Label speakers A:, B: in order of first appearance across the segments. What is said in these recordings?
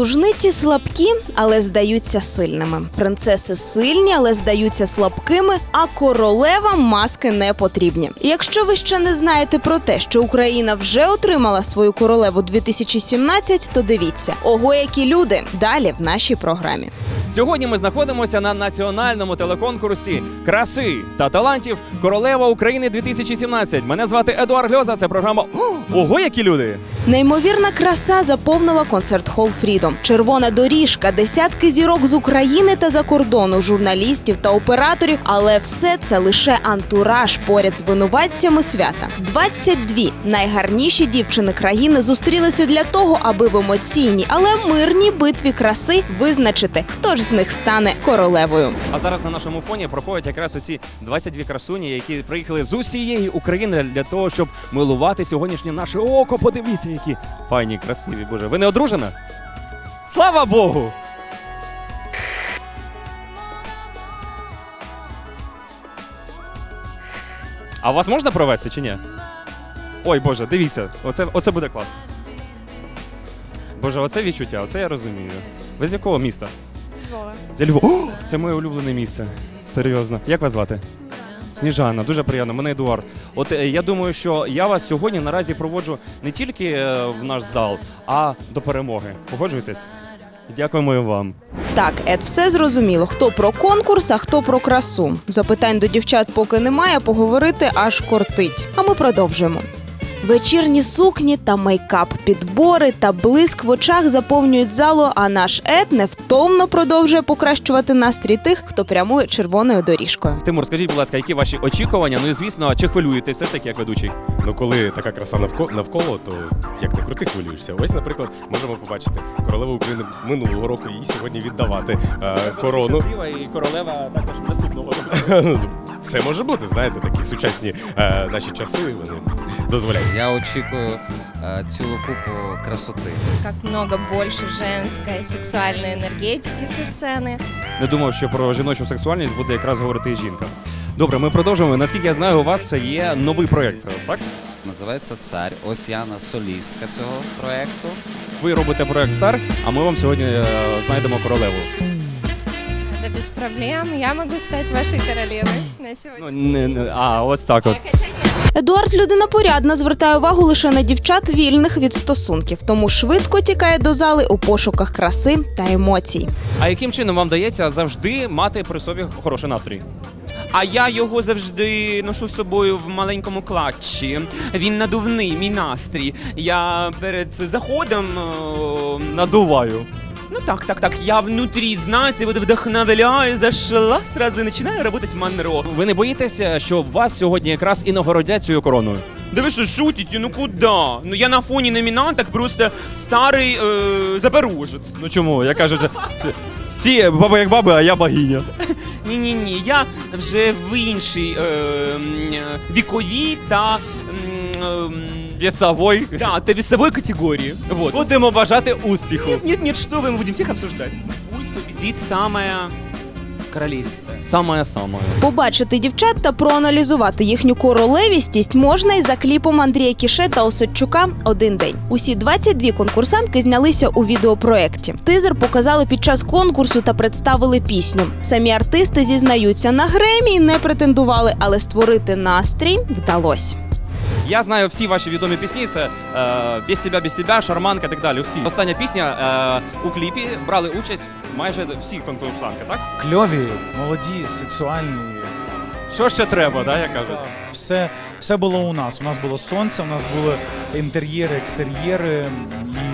A: Служниці слабкі, але здаються сильними. Принцеси сильні, але здаються слабкими. А королевам маски не потрібні. Якщо ви ще не знаєте про те, що Україна вже отримала свою королеву 2017, то дивіться, ого, які люди далі в нашій програмі.
B: Сьогодні ми знаходимося на національному телеконкурсі краси та талантів Королева України 2017. Мене звати Едуард Льоза. Це програма Ого, які люди!
A: Неймовірна краса заповнила концерт Хол Фрідом. Червона доріжка, десятки зірок з України та за кордону, журналістів та операторів. Але все це лише антураж поряд з винуватцями свята. 22 найгарніші дівчини країни зустрілися для того, аби в емоційній, але мирній битві краси визначити, хто ж з них стане королевою.
B: А зараз на нашому фоні проходять якраз оці 22 красуні, які приїхали з усієї України для того, щоб милувати сьогоднішнє наше око. Подивіться, які файні, красиві. Боже, ви не одружена? Слава Богу! А вас можна провести чи ні? Ой, Боже, дивіться, оце, оце буде класно. Боже, оце відчуття, оце я розумію. Ви з якого міста? Зі Львова. О, це моє улюблене місце. Серйозно. Як вас звати? Сніжана, дуже приємно. Мене Едуард. От е, я думаю, що я вас сьогодні наразі проводжу не тільки е, в наш зал, а до перемоги. Погоджуєтесь? Дякуємо вам.
A: Так, Ед, все зрозуміло. Хто про конкурс, а хто про красу. Запитань до дівчат поки немає, поговорити аж кортить. А ми продовжуємо. Вечірні сукні та мейкап, підбори та блиск в очах заповнюють залу. А наш Ед невтомно продовжує покращувати настрій тих, хто прямує червоною доріжкою.
B: Тимур, скажіть, будь ласка, які ваші очікування? Ну і звісно, чи хвилюєте все ж таки як ведучий?
C: Ну, коли така краса навко- навколо, то як ти крути хвилюєшся. Ось, наприклад, можемо побачити королеву України минулого року їй сьогодні віддавати е, корону.
B: І королева також наступного.
C: Все може бути, знаєте, такі сучасні е, наші часи вони дозволяють.
D: Я очікую е, цілу купу красоти.
E: Как много больше женской сексуальной энергетики со сцены.
B: Не думав, що про жіночу сексуальність буде якраз говорити і жінка. Добре, ми продовжуємо. Наскільки я знаю, у вас є новий проєкт, так?
D: Називається Цар. Ось Яна солістка цього проекту.
B: Ви робите проєкт цар, а ми вам сьогодні е, знайдемо королеву.
E: Да без проблем. Я могу стать вашей королевой на сегодня.
B: Ну, не, не, а, ось так от.
A: Едуард людина порядна, звертає увагу лише на дівчат вільних від стосунків, тому швидко тікає до зали у пошуках краси та емоцій.
B: А яким чином вам вдається завжди мати при собі хороший настрій?
F: А я його завжди ношу з собою в маленькому клатчі. Він надувний, мій настрій. Я перед заходом. е,
B: Надуваю.
F: Ну так, так, так. Я внутрі, знаете, вот вдохновляю, зашла, сразу і починаю работать Монро.
B: Ви не боїтеся, що вас сьогодні якраз і нагородять цією короною?
F: Да ви що шутите? Ну куда? Ну я на фоні номінанток просто старий е, запорожець.
B: Ну чому? Я кажу, всі баби як баби, а я богиня.
F: Ні, ні, ні. Я вже в іншій е, віковій та. ем,
B: Весовой.
F: Да, та весовой категории. Вот.
B: Будемо бажати успіху.
F: Нет, нет, нет, что вы, мы будем всех обсуждать. Пусть победит самая королевистая.
B: Саме саме.
A: Побачити дівчат та проаналізувати їхню королевістість можна і за кліпом Андрія Кіше та Осадчука один день. Усі 22 конкурсантки знялися у відеопроекті. Тизер показали під час конкурсу та представили пісню. Самі артисти зізнаються на Гремі не претендували, але створити настрій вдалося.
B: Я знаю всі ваші відомі пісні. Це е, без тебе, без тебе, шарманка і так далі. Всі. Остання пісня е, у кліпі брали участь майже всі конкурсантки, так?
G: кльові, молоді, сексуальні.
B: Що ще треба, да, як кажуть?
G: Все, все було у нас. У нас було сонце, у нас були інтер'єри, екстер'єри.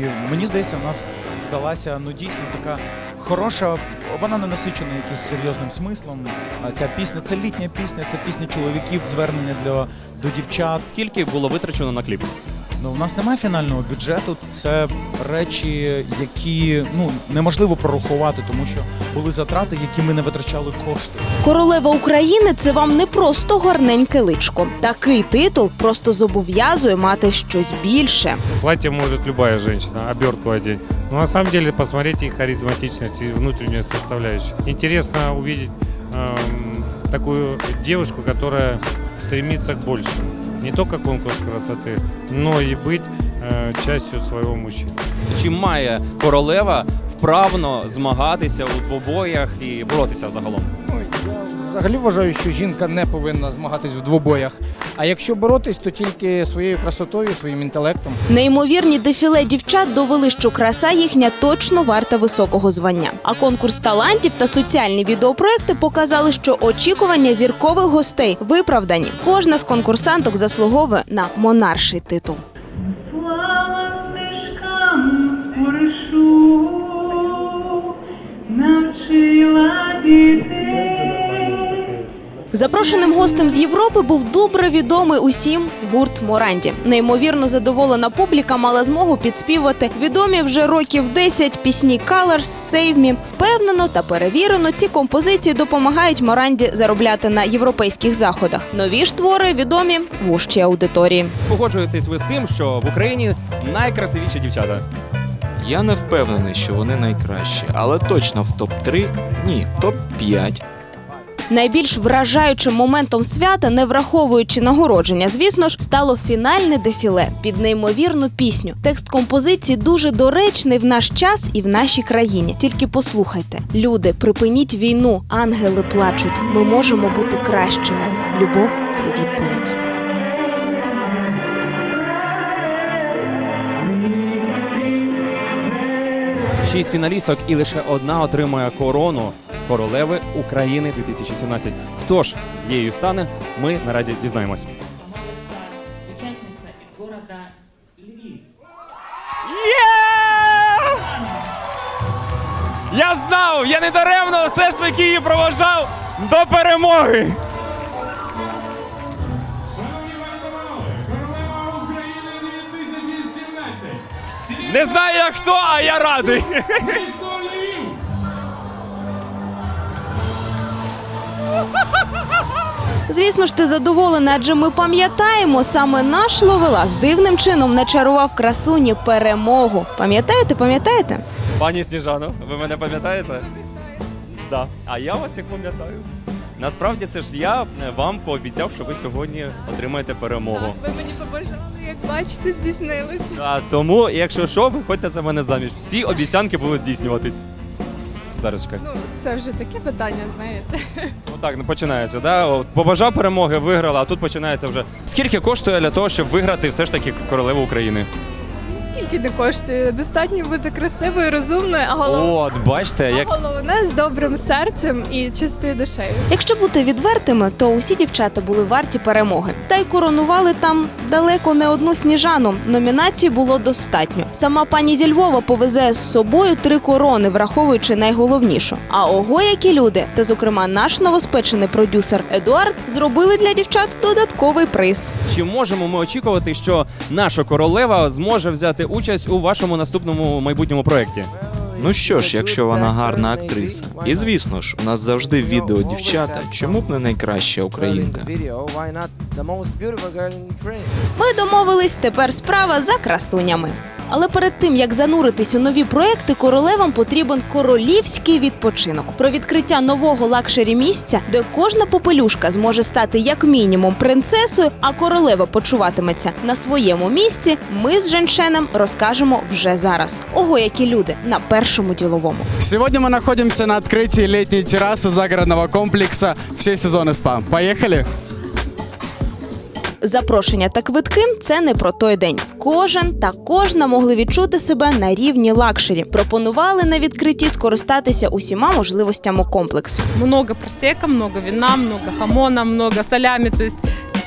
G: І мені здається, у нас вдалася ну дійсно така хороша. Вона не насичена якимось серйозним смислом. А ця пісня це літня пісня, це пісня чоловіків, звернення для до дівчат.
B: Скільки було витрачено на кліп?
G: Ну, у нас немає фінального бюджету. Це речі, які ну неможливо прорахувати, тому що були затрати, які ми не витрачали кошти.
A: Королева України це вам не просто гарненьке личко. Такий титул просто зобов'язує мати щось більше.
H: Платье может любая женщина, обертку одеть. Но на самом деле посмотрите их харизматичность и внутреннюю составляющую. Интересно увидеть эм, такую девушку, которая стремится к большему. Не только конкурс красоты, но и быть э, частью своего мужчины.
B: Чи має королева вправно змагатися у двобоях і боротися загалом?
I: Ой, я взагалі вважаю, що жінка не повинна змагатись в двобоях. А якщо боротись, то тільки своєю красотою, своїм інтелектом.
A: Неймовірні дефіле дівчат довели, що краса їхня точно варта високого звання. А конкурс талантів та соціальні відеопроекти показали, що очікування зіркових гостей виправдані. Кожна з конкурсанток заслуговує на монарший титул.
J: Слава стежкам споришу, навчила дітей.
A: Запрошеним гостем з Європи був добре відомий усім гурт Моранді. Неймовірно задоволена публіка мала змогу підспівати відомі вже років 10 пісні Colors, Save Me. Впевнено та перевірено, ці композиції допомагають Моранді заробляти на європейських заходах. Нові ж твори відомі вужчій аудиторії.
B: Погоджуєтесь ви з тим, що в Україні найкрасивіші дівчата?
K: Я не впевнений, що вони найкращі, але точно в топ-3, ні, топ-5.
A: Найбільш вражаючим моментом свята, не враховуючи нагородження, звісно ж, стало фінальне дефіле під неймовірну пісню. Текст композиції дуже доречний в наш час і в нашій країні. Тільки послухайте, люди, припиніть війну, ангели плачуть. Ми можемо бути кращими. Любов це відповідь.
B: Шість фіналісток і лише одна отримує корону королеви України 2017. Хто ж її стане? Ми наразі дізнаємось. Є! Я знав! Я не даремно все ж таки її проважав до перемоги! Не знаю як хто, а я радий.
A: Звісно ж, ти задоволений, адже ми пам'ятаємо, саме наш ловелас дивним чином начарував красуні перемогу. Пам'ятаєте, пам'ятаєте?
B: Пані Сніжано, ви мене пам'ятаєте? Да. А я вас як пам'ятаю. Насправді це ж я е, вам пообіцяв, що ви сьогодні отримаєте перемогу.
E: Ви мені побажали, як бачите, здійснилось.
B: А, тому, якщо що, виходьте за мене заміж. Всі обіцянки будуть здійснюватись. Зараз.
E: Ну, це вже таке питання, знаєте.
B: Ну так, ну починається. Да? От, побажав перемоги, виграла, а тут починається вже. Скільки коштує для того, щоб виграти все ж таки королеву України?
E: Скільки не коштує? Достатньо бути красивою, розумною, а головне,
B: От, бачите, як
E: а головне з добрим серцем і чистою душею.
A: Якщо бути відвертими, то усі дівчата були варті перемоги. Та й коронували там далеко не одну сніжану. Номінацій було достатньо. Сама пані зі Львова повезе з собою три корони, враховуючи найголовнішу. А ого, які люди, та зокрема наш новоспечений продюсер Едуард зробили для дівчат додатковий приз.
B: Чи можемо ми очікувати, що наша королева зможе взяти участь у вашому наступному майбутньому проєкті?
K: Ну що ж, якщо вона гарна актриса. І звісно ж, у нас завжди відео дівчата, чому б не найкраща українка.
A: Ми домовились, тепер справа за красунями. Але перед тим як зануритись у нові проекти, королевам потрібен королівський відпочинок. Про відкриття нового лакшері місця, де кожна попелюшка зможе стати як мінімум принцесою, а королева почуватиметься на своєму місці. Ми з Женшеном розкажемо вже зараз. Ого, які люди на першому діловому.
L: Сегодня мы находимся на открытии летней террасы загородного комплекса «Все сезоны СПА». Поехали!
A: Запрошення та квитки це не про той день. Кожен та кожна могли відчути себе на рівні лакшері. Пропонували на відкритті скористатися усіма можливостями комплексу.
E: Много просека, много вина, много хамона, много солями. То есть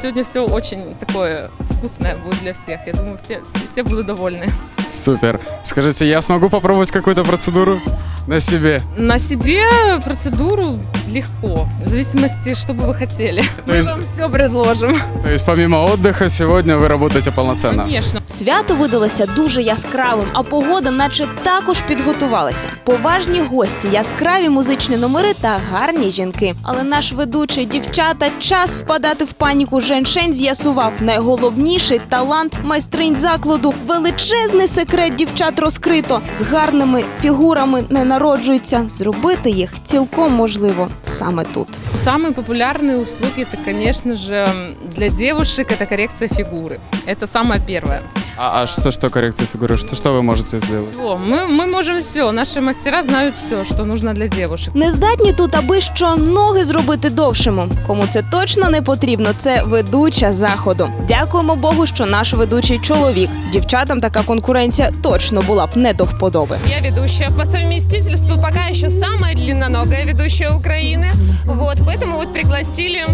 E: сегодня все очень такое вкусное будет для всех. Я думаю, все, все, все будут довольны.
L: Супер. Скажите, я смогу попробовать какую-то процедуру на себе?
E: На себе процедуру легко, в зависимости, что бы вы хотели.
L: То есть,
E: все предложим.
L: то есть помимо отдыха сегодня вы работаете полноценно?
E: Конечно.
A: Свято видалося дуже яскравим, а погода, наче також підготувалася. Поважні гості, яскраві музичні номери та гарні жінки. Але наш ведучий дівчата час впадати в паніку Женшень з'ясував найголовніший талант майстринь закладу. Величезний секрет дівчат розкрито з гарними фігурами не народжуються. Зробити їх цілком можливо саме тут.
E: Самые популярные услуги это, конечно же, для девушек это коррекция фигуры. Это самое первое.
L: А, а что, что коррекция фигуры? Что, что вы можете сделать?
E: О, мы, мы можем все, наши мастера знают все, что нужно для девушек.
A: Не здатні тут, аби що ноги зробити довшими. Кому це точно не потрібно, це ведуча заходу. Дякуємо Богу, що наш ведучий чоловік. Дівчатам така конкуренція точно була б не до вподоби.
M: Я ведущая по совместительству, пока еще самая длинноногая ведущая Украины. Вот, поэтому вот пригласили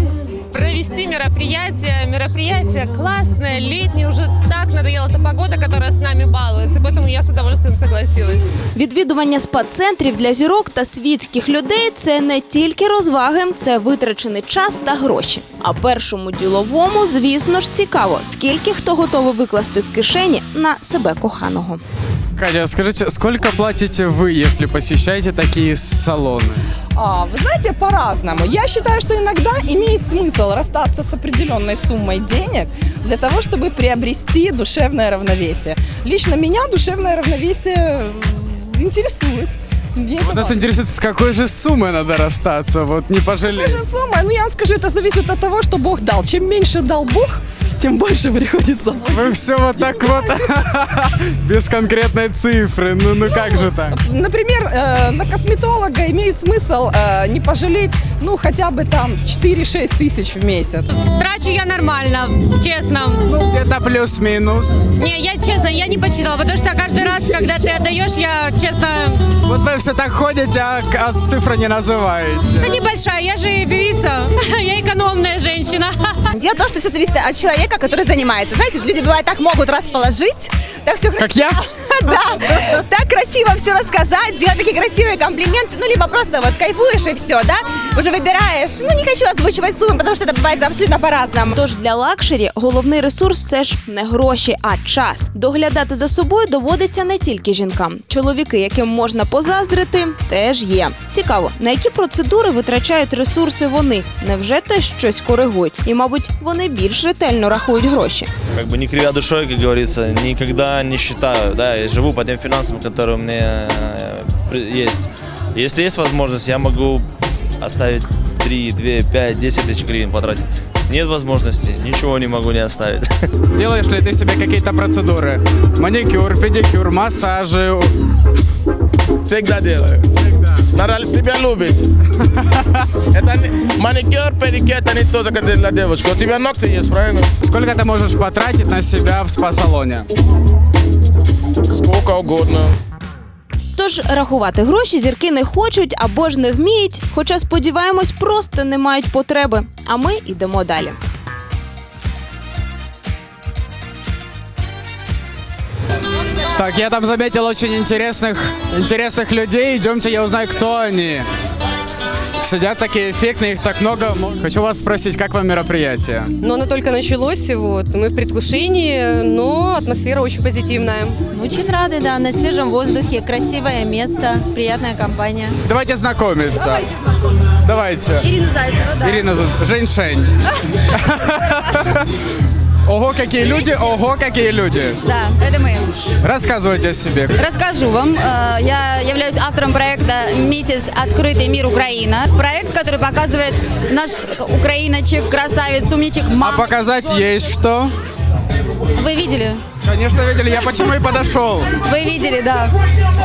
M: провести мероприятие. Мероприятие классное, летнее, уже так надоела эта погода, которая с нами балуется, поэтому я с удовольствием согласилась.
A: Відвідування спа-центрів для зірок та світських людей це не тільки розваги, це витрачений час та гроші. А першому діловому, звісно ж, цікаво, скільки хто готовий викласти з кишені на себе коханого.
L: Катя, скажите, сколько платите вы, если посещаете такие салоны?
N: А, вы знаете, по-разному. Я считаю, что иногда имеет смысл расстаться с определенной суммой денег для того, чтобы приобрести душевное равновесие. Лично меня душевное равновесие интересует. Мне
L: Вот нас
N: важно.
L: интересует, с какой же суммы надо расстаться, вот не пожалеть.
N: Какая же сумма? Ну, я вам скажу, это зависит от того, что Бог дал. Чем меньше дал Бог, тем больше приходится платить.
L: Вы все вот так вот, без конкретной цифры, ну, ну как же так?
N: Например, э, на косметолога имеет смысл э, не пожалеть, ну, хотя бы там 4-6 тысяч в месяц.
M: Трачу я нормально, честно.
L: Ну, где-то плюс-минус.
M: Не, я честно, я не посчитала, потому что каждый раз, когда ты отдаешь, я честно...
L: Вот вы все так ходите, а, а цифры не называете.
M: Да небольшая, я же певица, я экономная женщина.
O: Дело в том, что все зависит от человека, который занимается. Знаете, люди бывают так могут расположить, так все
L: Как я?
O: да, так красиво все рассказать, сделать такие красивые комплименты, ну, либо просто вот кайфуешь и все, да, уже выбираешь. Ну, не хочу озвучивать суммы, потому что это бывает абсолютно по-разному.
A: Тож для лакшері головний ресурс все ж не гроші, а час. Доглядати за собою доводиться не тільки жінкам. Чоловіки, яким можна позаздрити, теж є. Цікаво, на які процедури витрачають ресурси вони? Невже те щось коригують? І, мабуть, вони більш ретельно рахують гроші.
P: как бы не кривя душой, как говорится, никогда не считаю, да, я живу по тем финансам, которые у меня э, есть. Если есть возможность, я могу оставить 3, 2, 5, 10 тысяч гривен потратить. Нет возможности, ничего не могу не оставить.
L: Делаешь ли ты себе какие-то процедуры? Маникюр, педикюр, массажи.
Q: Всегда делаю. Надо себя любить. Это не- маникюр, педикюр, это не то, только для девушки. У тебя ногти есть, правильно?
L: Сколько ты можешь потратить на себя в спа-салоне?
Q: Сколько угодно.
A: Тож рахувати гроші зірки не хочуть або ж не вміють, хоча сподіваємось, просто не мають потреби. А ми йдемо далі.
L: Так, я там заметил очень интересных, интересных людей. Идемте, я узнаю, кто они Сидят такие эффектные, их так много. Хочу вас спросить, как вам мероприятие?
M: Но оно только началось, вот, мы в предвкушении, но атмосфера очень позитивная.
O: Очень рады, да, на свежем воздухе, красивое место, приятная компания.
L: Давайте знакомиться. Давайте.
O: Ирина Зайцева, да.
L: Ирина Зуц- Женьшень. Ого, какие люди, ого, какие люди.
O: Да, это мы.
L: Рассказывайте о себе.
O: Расскажу вам. Э, Я являюсь автором проекта «Миссис. Открытый мир Украина». Проект, который показывает наш украиночек, красавец, умничек,
L: А
O: мам.
L: показать есть что?
O: Вы видели?
L: Конечно, видели, я почему и подошел.
O: Вы видели, да.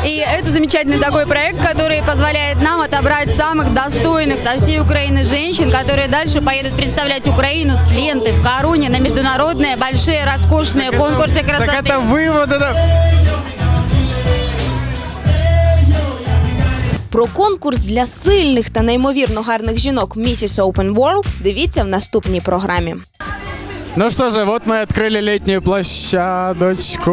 O: И это замечательный такой проект, который позволяет нам отобрать самых достойных со всей Украины женщин, которые дальше поедут представлять Украину с ленты в Коруне на международные большие роскошные конкурсы красоты.
L: Так это вы вот это...
A: Про конкурс для сильних та неймовірно гарних жінок Mrs. Open World дивіться в наступній програмі.
L: Ну что же, вот мы открыли летнюю площадочку.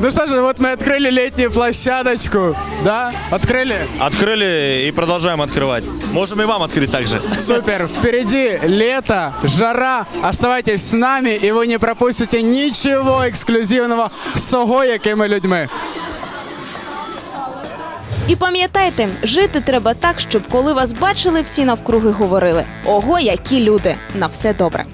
L: Ну что же, вот мы открыли летнюю площадочку. Да? Открыли?
P: Открыли и продолжаем открывать. Можем и вам открыть также.
L: Супер! Впереди лето, жара. Оставайтесь с нами, и вы не пропустите ничего эксклюзивного с ого якими людьми.
A: І пам'ятайте, жити треба так, щоб коли вас бачили, всі навкруги говорили: ого, які люди! На все добре.